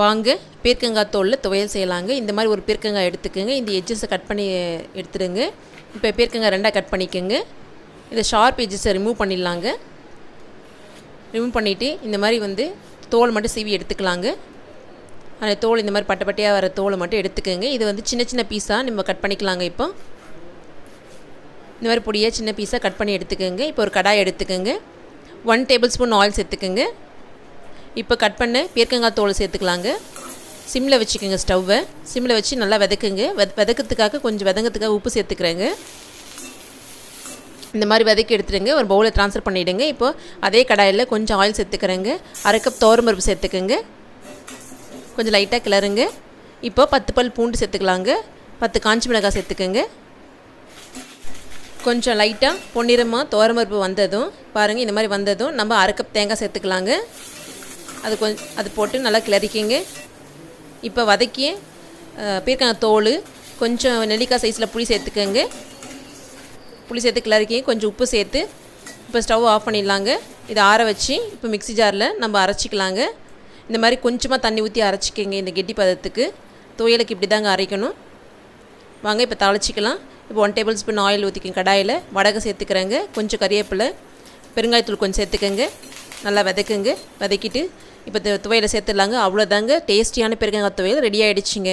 வாங்க பீர்க்கங்காய் தோலில் துவையல் செய்யலாங்க. இந்த மாதிரி ஒரு பீர்க்கங்காய் எடுத்துக்கோங்க. இந்த எஜ்ஜஸை கட் பண்ணி எடுத்துடுங்க. இப்போ பீர்க்கங்காய் ரெண்டாக கட் பண்ணிக்கோங்க. இந்த ஷார்ப் எஜ்ஜஸை ரிமூவ் பண்ணிடலாங்க. ரிமூவ் பண்ணிவிட்டு இந்த மாதிரி வந்து தோல் மட்டும் சீவி எடுத்துக்கலாங்க. அந்த தோல் இந்த மாதிரி பட்டை பட்டையாக வர தோலை மட்டும் எடுத்துக்கோங்க. இது வந்து சின்ன சின்ன பீஸாக நம்ம கட் பண்ணிக்கலாங்க இப்போ. இந்த மாதிரி பொடியாக சின்ன பீஸாக கட் பண்ணி எடுத்துக்கோங்க. இப்போ ஒரு கடாய் எடுத்துக்கோங்க. ஒன் டேபிள் ஸ்பூன் ஆயில் சேர்த்துக்கோங்க. இப்போ கட் பண்ண. பீர்க்கங்காய் தோல் சேர்த்துக்கலாங்க. சிம்மில் வச்சுக்கோங்க ஸ்டவ்வை சிம்மில் வச்சு நல்லா விதக்குங்க. வெத விதக்கிறதுக்காக கொஞ்சம் விதங்கிறதுக்காக உப்பு சேர்த்துக்கிறேங்க. இந்த மாதிரி விதக்கி எடுத்துடுங்க. ஒரு பவுலில் ட்ரான்ஸ்ஃபர் பண்ணிவிடுங்க இப்போது அதே கடாயில் கொஞ்சம் ஆயில் சேர்த்துக்கிறேங்க. அரை கப் தோரம்பருப்பு சேர்த்துக்கோங்க. கொஞ்சம் லைட்டாக கிளறுங்க. இப்போ பத்து பல் பூண்டு சேர்த்துக்கலாங்க. பத்து காஞ்சி மிளகாய் சேர்த்துக்கோங்க. கொஞ்சம் லைட்டாக பொன்னிறமாக துவரம்பருப்பு வந்ததும் பாருங்கள் இந்த மாதிரி வந்ததும் நம்ம அரை கப் தேங்காய் சேர்த்துக்கலாங்க. அது கொஞ்சம் அது போட்டு நல்லா கிளறிக்கிங்க. இப்போ வதக்கி பீர்க்கங்காய் தோல் கொஞ்சம் நெல்லிக்காய் சைஸில் புளி சேர்த்துக்கோங்க. புளி சேர்த்து கிளறிக்கி கொஞ்சம் உப்பு சேர்த்து இப்போ ஸ்டவ் ஆஃப் பண்ணிடலாங்க. இதை ஆற வச்சு இப்போ மிக்ஸி ஜாரில் நம்ம அரைச்சிக்கலாங்க. இந்த மாதிரி கொஞ்சமாக தண்ணி ஊற்றி அரைச்சிக்கோங்க இந்த கெட்டி பதத்துக்கு. துவையலுக்கு இப்படி தாங்க அரைக்கணும். வாங்க இப்போ தாளிச்சிக்கலாம். இப்போ ஒன் டேபிள் ஸ்பூன் ஆயில் ஊற்றிக்கங்க கடாயில் வடகை சேர்த்துக்கிறேங்க. கொஞ்சம் கறிவேப்பிலை பெருங்காயத்தூள் கொஞ்சம் சேர்த்துக்கங்க. நல்லா விதைக்குங்க. வதக்கிட்டு இப்போ துவையில் சேர்த்துடலாங்க. அவ்வளோதாங்க டேஸ்டியான பெருங்காய துவையல் ரெடி ஆகிடுச்சிங்க